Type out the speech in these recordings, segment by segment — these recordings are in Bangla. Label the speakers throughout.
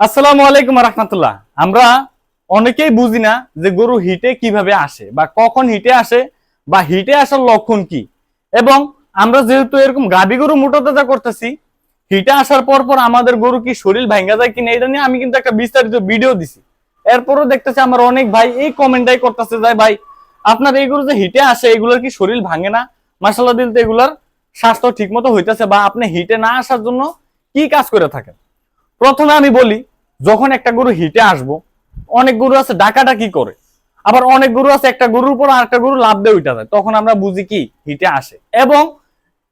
Speaker 1: আসসালামু আলাইকুম রহমতুল্লাহ। আমরা অনেকেই বুঝি না যে গরু হিটে কীভাবে আসে বা কখন হিটে আসে বা হিটে আসার লক্ষণ কি। এবং আমরা যেহেতু এরকম গাভী গরু মোটা তাজা করতেছি, হিটে আসার পর পর আমাদের গরু কি শরীর ভাঙ্গা যায় কিনা এটা নিয়ে আমি কিন্তু একটা বিস্তারিত ভিডিও দিছি। এরপরও দেখতেছি আমার অনেক ভাই এই কমেন্টটাই করতেছে যায় ভাই, আপনার এই গরু যে হিটে আসে, এগুলোর কি শরীর ভাঙে না? মাসাল্লাহ দিল তো এগুলার স্বাস্থ্য ঠিক মতো হইতেছে বা আপনি হিটে না আসার জন্য কি কাজ করে থাকেন? প্রথমে আমি বলি, যখন একটা গরু হিটে আসব, অনেক গরু আছে ডাকাটা কি করে, আবার অনেক গরু আছে একটা গরুর উপর আরেকটা গরু লাভ দিয়ে উঠা যায়, তখন আমরা বুঝি কি হিটে আসে। এবং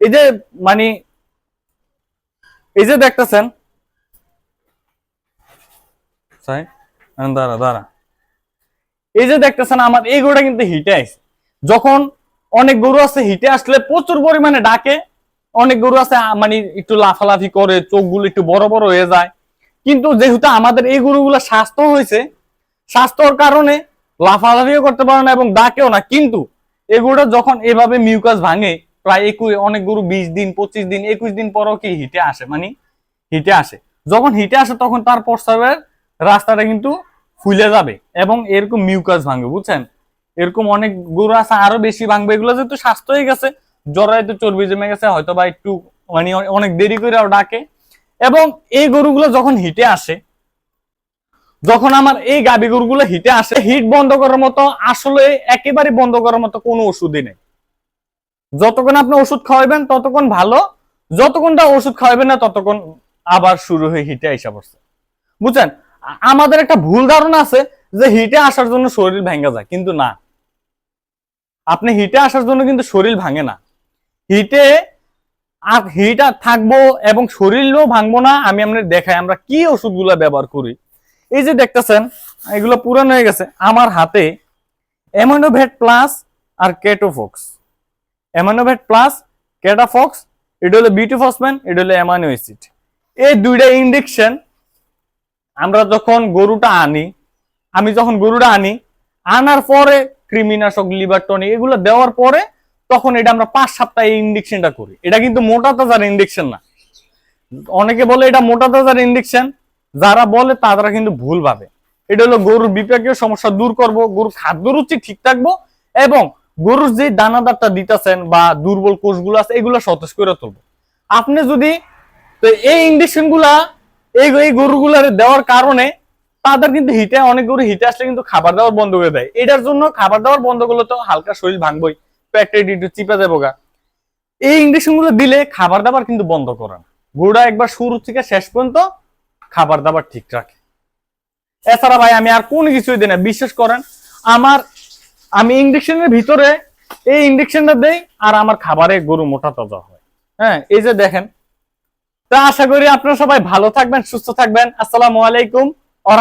Speaker 1: এই যে মানে এই যে দেখতেছেন দাঁড়া দাঁড়া। এই যে দেখতেছেন, আমার এই গরুটা কিন্তু হিটে আসে। যখন অনেক গরু আছে হিটে আসলে প্রচুর পরিমাণে ডাকে, অনেক গরু আছে মানে একটু লাফালাফি করে, চোখগুলো একটু বড় বড় হয়ে যায় কিন্তু যেহেতু আমাদের এই গরুগুলো স্বাস্থ্য হয়েছে, স্বাস্থ্যর কারণে লাফালাফিও করতে পারে না এবং ডাকেও না। কিন্তু এগুলো যখন এভাবে মিউকাস ভাঙে, প্রায় একুশ অনেক গরু বিশ দিন, পঁচিশ দিন, একুশ দিন পরও কি হিটে আসে? মানে হিটে আসে। যখন হিটে আসে, তখন তার প্রস্তাবের রাস্তাটা কিন্তু ফুলে যাবে এবং এরকম মিউকাস ভাঙবে, বুঝছেন? এরকম অনেক গরু আছে, আরও বেশি ভাঙবে। এগুলো যেহেতু স্বাস্থ্য হয়ে গেছে জরাইতে চর্বি জমে গেছে হয়তো বা একটু মানে অনেক দেরি করে ডাকে। এবং এই গরুগুলো যখন হিটে আসে, যখন আমার এই গাবি গরুগুলো হিটে আসে, হিট বন্ধ করার মতো আসলে একেবারে বন্ধ করার মতো কোনো ওষুধই নেই। যতক্ষণ আপনি ওষুধ খাওয়াবেন, ততক্ষণ ভালো, যতক্ষণটা ওষুধ খাওয়াবেন না, ততক্ষণ আবার শুরু হয়ে হিটে আইসা পড়ছে। বুঝছেন? আমাদের একটা ভুল ধারণা আছে যে হিটে আসার জন্য শরীর ভেঙে যায়, কিন্তু না। আপনি হিটে আসার জন্য কিন্তু শরীর ভাঙে না। হিটে আর হিটা থাকব এবং শরীরও ভাঙবো না, আমি আপনাদের দেখাই, আমরা কি ওষুধগুলো ব্যবহার করি। এই যে দেখতেছেন, এগুলো পুরানো হয়ে গেছে। আমার হাতে অ্যামানোভেট প্লাস আর কেটোফক্স অ্যামানোভেট প্লাস কেটাফক্স এটা হলো বিটিফসম্যান এটা হলো অ্যামানো অ্যাসিড এই দুইটা ইন্ডেকশন আমরা যখন গরুটা আনি, আমি যখন গরুটা আনি, আনার পরে কৃমিনাশক, লিভার টনিক, এগুলো দেওয়ার পরে তখন এটা আমরা পাঁচ সপ্তাহে ইন্ডেকশনটা করি। এটা কিন্তু মোটা তাজার ইন্ডেকশন না। অনেকে বলে এটা মোটা তাজার ইন্ডেকশন যারা বলে তারা কিন্তু ভুল ভাবে। এটা হলো গরুর বিপাকীয় সমস্যা দূর করব, গরুর খাদ্য রুচি ঠিক থাকব এবং গরুর যে দানাদারটা দিতেছেন বা দুর্বল কোষগুলো আছে, এগুলো সতেজ করে তুলবো। আপনি যদি তো এই ইন্ডেকশনগুলা এই এই গরুগুলার দেওয়ার কারণে তাদের কিন্তু হিটে, অনেক গরু হিটে আসলে কিন্তু খাবার দাবার বন্ধ করে দেয়। এটার জন্য খাবার দাবার বন্ধ করলে তো হালকা শরীর ভাঙবই। পেটে একটু চিপে যাব গা। এই ইন্ডেকশনগুলো দিলে খাবার দাবার কিন্তু বন্ধ করে না। গরুটা একবার শুরু থেকে শেষ পর্যন্ত খাবার দাবার ঠিক রাখে। এছাড়া ভাই, আমি আর কোনো কিছুই দিই না, বিশ্বাস করেন, আমার, আমি ইন্ডেকশনের ভিতরে এই ইন্ডেকশনটা দেই আর আমার খাবারে গরু মোটা তাজা হয়। হ্যাঁ এই যে দেখেন। তা আশা করি আপনারা সবাই ভালো থাকবেন, সুস্থ থাকবেন। আসসালামু আলাইকুম আ